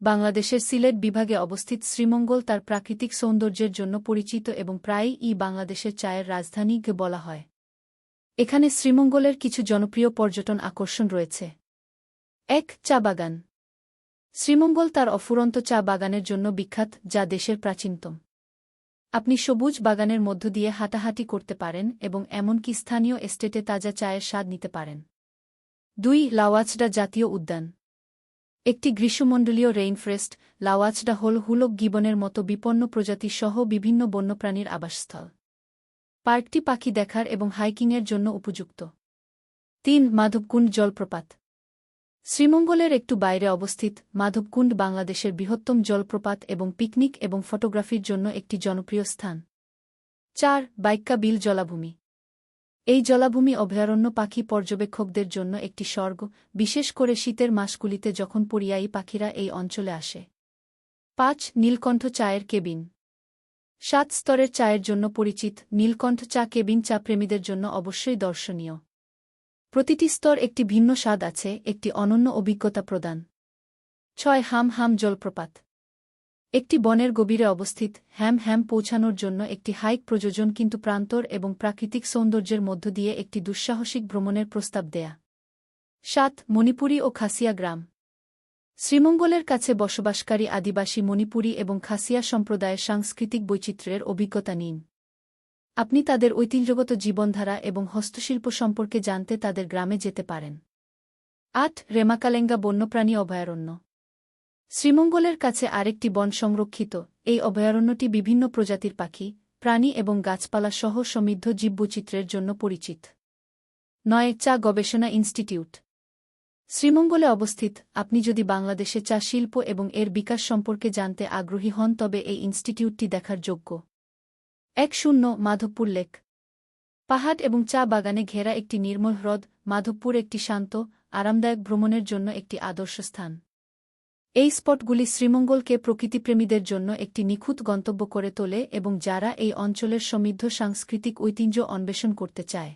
বাংলাদেশের সিলেট বিভাগে অবস্থিত শ্রীমঙ্গল তার প্রাকৃতিক সৌন্দর্যের জন্য পরিচিত এবং প্রায়ই ই বাংলাদেশের চায়ের রাজধানী বলা হয়। এখানে শ্রীমঙ্গলের কিছু জনপ্রিয় পর্যটন আকর্ষণ রয়েছে। এক, চা বাগান। শ্রীমঙ্গল তার অফুরন্ত চা বাগানের জন্য বিখ্যাত, যা দেশের প্রাচীনতম। আপনি সবুজ বাগানের মধ্য দিয়ে হাঁটাহাঁটি করতে পারেন এবং এমনকি স্থানীয় এস্টেটে তাজা চায়ের স্বাদ নিতে পারেন। দুই, লাওয়াচডা জাতীয় উদ্যান। একটি গ্রীষ্মমণ্ডলীয় রেইনফ্রেস্ট লাওয়াচডা হল হুলক গিবনের মতো বিপন্ন প্রজাতি সহ বিভিন্ন বন্যপ্রাণীর আবাসস্থল। পার্কটি পাখি দেখার এবং হাইকিংয়ের জন্য উপযুক্ত। তিন, মাধবকুণ্ড জলপ্রপাত। শ্রীমঙ্গলের একটু বাইরে অবস্থিত মাধবকুণ্ড বাংলাদেশের বৃহত্তম জলপ্রপাত এবং পিকনিক এবং ফটোগ্রাফির জন্য একটি জনপ্রিয় স্থান। চার, বাইক্কা বিল জলাভূমি। এই জলাভূমি অভয়ারণ্য পাখি পর্যবেক্ষকদের জন্য একটি স্বর্গ, বিশেষ করে শীতের মাসগুলিতে যখন পরিযায়ী পাখিরা এই অঞ্চলে আসে। পাঁচ, নীলকণ্ঠ চায়ের কেবিন। সাত, স্তরের চায়ের জন্য পরিচিত, নীলকণ্ঠ চা কেবিন চা প্রেমীদের জন্য অবশ্যই দর্শনীয়। প্রতিটি স্তর একটি ভিন্ন স্বাদ আছে, একটি অনন্য অভিজ্ঞতা প্রদান। ছয়, হাম হাম জলপ্রপাত। একটি বনের গভীরে অবস্থিত হ্যাম হ্যাম পৌঁছানোর জন্য একটি হাইক প্রযোজন কিন্তু প্রান্তর এবং প্রাকৃতিক সৌন্দর্যের মধ্য দিয়ে একটি দুঃসাহসিক ভ্রমণের প্রস্তাব দেয়া। সাত, মণিপুরী ও খাসিয়া গ্রাম। শ্রীমঙ্গলের কাছে বসবাসকারী আদিবাসী মণিপুরী এবং খাসিয়া সম্প্রদায়ের সাংস্কৃতিক বৈচিত্র্যের অভিজ্ঞতা নিন। আপনি তাদের ঐতিহ্যগত জীবনধারা এবং হস্তশিল্প সম্পর্কে জানতে তাদের গ্রামে যেতে পারেন। আট, রেমাকালেঙ্গা বন্যপ্রাণী অভয়ারণ্য। শ্রীমঙ্গলের কাছে আরেকটি বন সংরক্ষিত। এই অভয়ারণ্যটি বিভিন্ন প্রজাতির পাখি, প্রাণী এবং গাছপালা সহ সমৃদ্ধ জীববৈচিত্র্যের জন্য পরিচিত। নয়, চা গবেষণা ইনস্টিটিউট। শ্রীমঙ্গলে অবস্থিত। আপনি যদি বাংলাদেশে চা শিল্প এবং এর বিকাশ সম্পর্কে জানতে আগ্রহী হন, তবে এই ইনস্টিটিউটটি দেখার যোগ্য। এক, শূন্য, মাধবপুর লেক। পাহাড় এবং চা বাগানে ঘেরা একটি নির্মল হ্রদ, মাধবপুর একটি শান্ত, আরামদায়ক ভ্রমণের জন্য একটি আদর্শ স্থান। এই স্পটগুলি শ্রীমঙ্গলকে প্রকৃতিপ্রেমীদের জন্য একটি নিখুঁত গন্তব্য করে তোলে এবং যারা এই অঞ্চলের সমৃদ্ধ সাংস্কৃতিক ঐতিহ্য অন্বেষণ করতে চায়।